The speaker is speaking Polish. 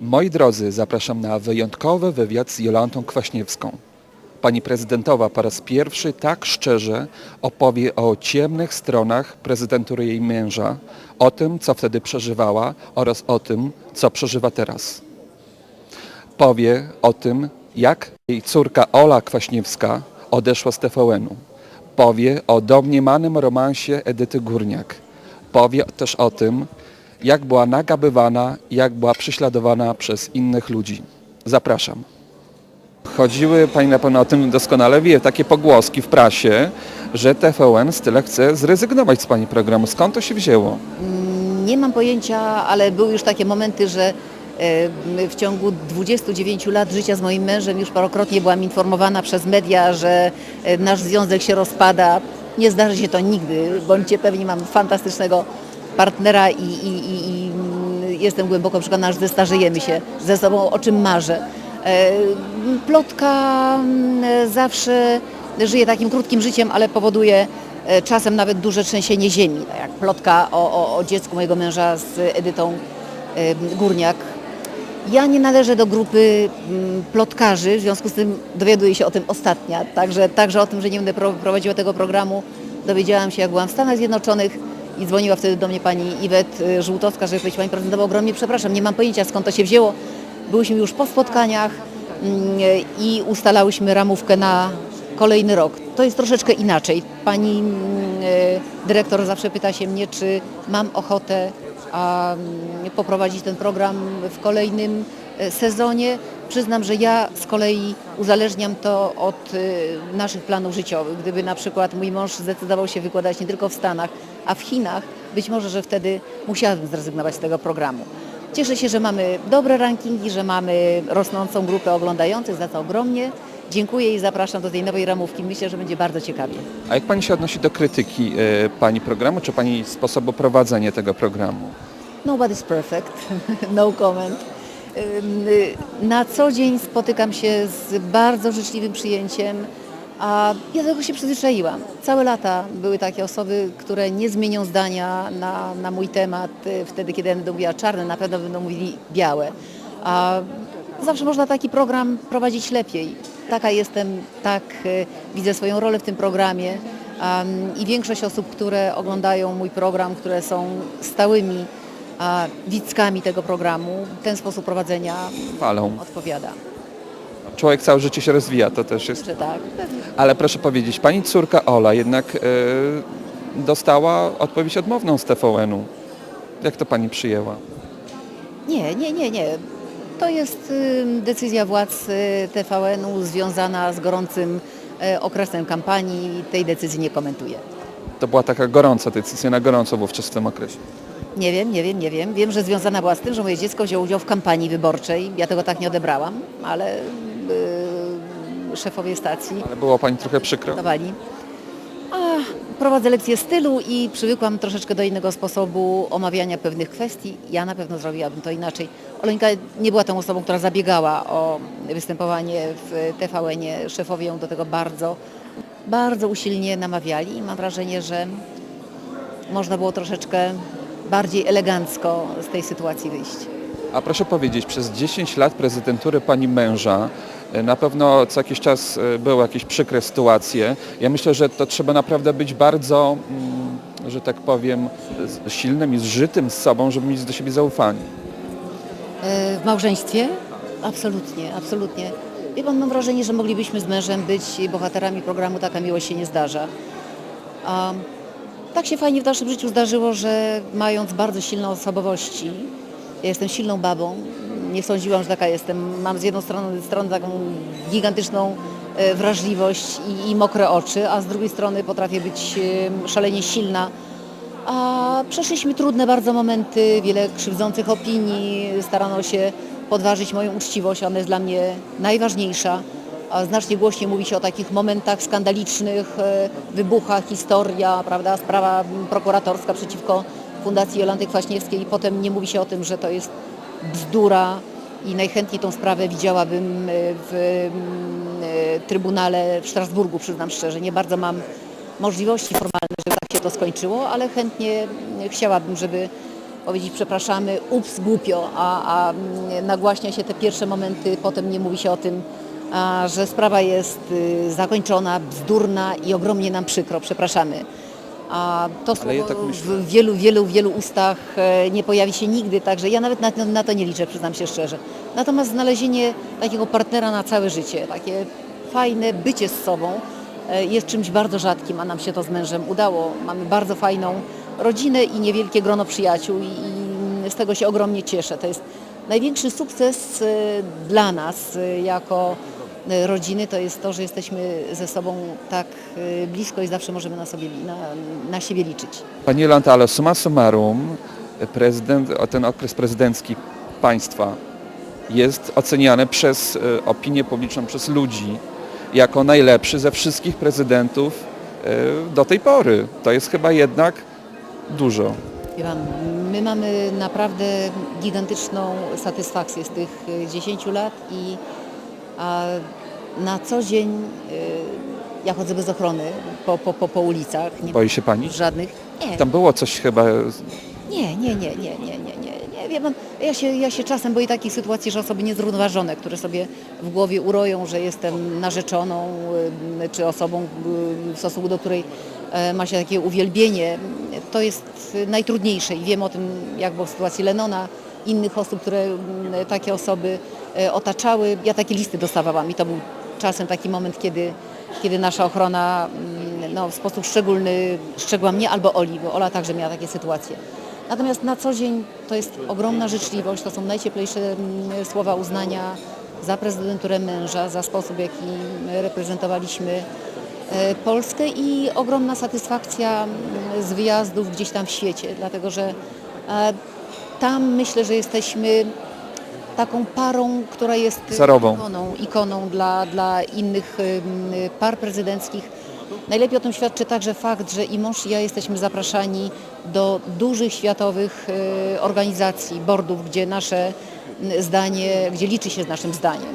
Moi drodzy, zapraszam na wyjątkowy wywiad z Jolantą Kwaśniewską. Pani prezydentowa po raz pierwszy tak szczerze opowie o ciemnych stronach prezydentury jej męża, o tym, co wtedy przeżywała oraz o tym, co przeżywa teraz. Powie o tym, jak jej córka Ola Kwaśniewska odeszła z TVN-u. Powie o domniemanym romansie Edyty Górniak. Powie też o tym, jak była nagabywana, jak była prześladowana przez innych ludzi. Zapraszam. Chodziły, Pani na pewno o tym doskonale wie, takie pogłoski w prasie, że TVN z tyle chce zrezygnować z Pani programu. Skąd to się wzięło? Nie mam pojęcia, ale były już takie momenty, że e, w ciągu 29 lat życia z moim mężem już parokrotnie byłam informowana przez media, że e, nasz związek się rozpada. Nie zdarzy się to nigdy. Bądźcie pewni, mam fantastycznego partnera i, i, i, i jestem głęboko przekonana, że zestarzejemy się ze sobą, o czym marzę. E, Plotka mm, zawsze żyje takim krótkim życiem, ale powoduje e, czasem nawet duże trzęsienie ziemi. Tak jak plotka o, o, o dziecku mojego męża z Edytą e, Górniak. Ja nie należę do grupy mm, plotkarzy, w związku z tym dowiaduję się o tym ostatnia. Także, także o tym, że nie będę pro- prowadziła tego programu, dowiedziałam się jak byłam w Stanach Zjednoczonych i dzwoniła wtedy do mnie pani Iwet y, Żółtowska, żeby powiedzieć pani prezydentowa ogromnie przepraszam, nie mam pojęcia skąd to się wzięło. Byłyśmy już po spotkaniach mm, i ustalałyśmy ramówkę na kolejny rok. To jest troszeczkę inaczej. Pani mm, y, dyrektor zawsze pyta się mnie, czy mam ochotę mm, poprowadzić ten program w kolejnym sezonie. Przyznam, że ja z kolei uzależniam to od e, naszych planów życiowych. Gdyby na przykład mój mąż zdecydował się wykładać nie tylko w Stanach, a w Chinach, być może, że wtedy musiałabym zrezygnować z tego programu. Cieszę się, że mamy dobre rankingi, że mamy rosnącą grupę oglądających, za to ogromnie. Dziękuję i zapraszam do tej nowej ramówki. Myślę, że będzie bardzo ciekawie. A jak Pani się odnosi do krytyki e, Pani programu, czy Pani sposobu prowadzenia tego programu? Nobody's perfect, no comment. Y, Na co dzień spotykam się z bardzo życzliwym przyjęciem, a ja do tego się przyzwyczaiłam. Całe lata były takie osoby, które nie zmienią zdania na, na mój temat. y, Wtedy, kiedy będę mówiła czarne, na pewno będą mówili białe. A zawsze można taki program prowadzić lepiej. Taka jestem, tak y, widzę swoją rolę w tym programie. Am, I większość osób, które oglądają mój program, które są stałymi a, widzkami tego programu, ten sposób prowadzenia odpowiada. Człowiek całe życie się rozwija, to też jest. Tak. Ale proszę powiedzieć, Pani córka Ola jednak e, dostała odpowiedź odmowną z TVN-u. Jak to Pani przyjęła? Nie, nie, nie, nie. To jest decyzja władz y, TVN-u związana z gorącym e, okresem kampanii. Tej decyzji nie komentuję. To była taka gorąca decyzja, na gorąco wówczas w tym okresie. Nie wiem, nie wiem, nie wiem. Wiem, że związana była z tym, że moje dziecko wzięło udział w kampanii wyborczej. Ja tego tak nie odebrałam, ale y, szefowie stacji Ale było Pani trochę przykro? dawali. A, prowadzę lekcje stylu i przywykłam troszeczkę do innego sposobu omawiania pewnych kwestii. Ja na pewno zrobiłabym to inaczej. Oleńka nie była tą osobą, która zabiegała o występowanie w TVN-ie. Szefowie ją do tego bardzo, bardzo usilnie namawiali i mam wrażenie, że można było troszeczkę bardziej elegancko z tej sytuacji wyjść. A proszę powiedzieć, przez 10 lat prezydentury Pani męża e, na pewno co jakiś czas e, były jakieś przykre sytuacje. Ja myślę, że to trzeba naprawdę być bardzo, mm, że tak powiem, silnym i zżytym z sobą, żeby mieć do siebie zaufanie. E, W małżeństwie? Absolutnie, absolutnie. Wie pan, mam wrażenie, że moglibyśmy z mężem być bohaterami programu Taka miłość się nie zdarza. A tak się fajnie w naszym życiu zdarzyło, że mając bardzo silne osobowości, ja jestem silną babą, nie sądziłam, że taka jestem. Mam z jednej strony, strony taką gigantyczną e, wrażliwość i, i mokre oczy, a z drugiej strony potrafię być e, szalenie silna. A przeszliśmy trudne bardzo momenty, wiele krzywdzących opinii, starano się podważyć moją uczciwość, ona jest dla mnie najważniejsza. A znacznie głośniej mówi się o takich momentach skandalicznych, e, wybuchach, historia, prawda, sprawa prokuratorska przeciwko Fundacji Jolanty Kwaśniewskiej i potem nie mówi się o tym, że to jest bzdura i najchętniej tą sprawę widziałabym e, w e, Trybunale w Strasburgu, przyznam szczerze. Nie bardzo mam możliwości formalne, żeby tak się to skończyło, ale chętnie chciałabym, żeby powiedzieć przepraszamy, ups, głupio, a, a mm, nagłaśnia się te pierwsze momenty, potem nie mówi się o tym, a, że sprawa jest y, zakończona, bzdurna i ogromnie nam przykro, przepraszamy. A to Ale ja słowo tak w wielu, wielu, wielu ustach e, nie pojawi się nigdy, także ja nawet na, to- na to nie liczę, przyznam się szczerze. Natomiast znalezienie takiego partnera na całe życie, takie fajne bycie z sobą e, jest czymś bardzo rzadkim, a nam się to z mężem udało. Mamy bardzo fajną rodzinę i niewielkie grono przyjaciół i, z tego się ogromnie cieszę. To jest największy sukces e, dla nas e, jako e, rodziny to jest to, że jesteśmy ze sobą tak blisko i zawsze możemy na, sobie, na, na siebie liczyć. Pani Jolanta, ale summa summarum, prezydent, ten okres prezydencki państwa jest oceniany przez opinię publiczną, przez ludzi jako najlepszy ze wszystkich prezydentów do tej pory. To jest chyba jednak dużo. Pan, my mamy naprawdę gigantyczną satysfakcję z tych y, 10 lat i na co dzień y, ja chodzę bez ochrony po, po, po, po ulicach. Nie Boi się pani? Żadnych. Nie. Tam było coś chyba... Nie, nie, nie, nie, nie, nie, nie. nie. Wie pan, ja, się, ja się czasem boję takich sytuacji, że osoby niezrównoważone, które sobie w głowie uroją, że jestem narzeczoną y, czy osobą w stosunku do której e, ma się takie uwielbienie, to jest y, najtrudniejsze i wiem o tym, jak było w sytuacji Lenona, innych osób, które mm, takie osoby e, otaczały. Ja takie listy dostawałam i to był czasem taki moment, kiedy, kiedy nasza ochrona mm, no, w sposób szczególny strzegła mnie albo Oli, bo Ola także miała takie sytuacje. Natomiast na co dzień to jest ogromna życzliwość, to są najcieplejsze mm, słowa uznania za prezydenturę męża, za sposób, w jaki reprezentowaliśmy Polskę i ogromna satysfakcja mm, z wyjazdów gdzieś tam w świecie, dlatego że e, tam myślę, że jesteśmy taką parą, która jest ikoną, ikoną dla, dla innych par prezydenckich. Najlepiej o tym świadczy także fakt, że i mąż i ja jesteśmy zapraszani do dużych światowych y, organizacji, boardów, gdzie nasze zdanie, gdzie liczy się z naszym zdaniem.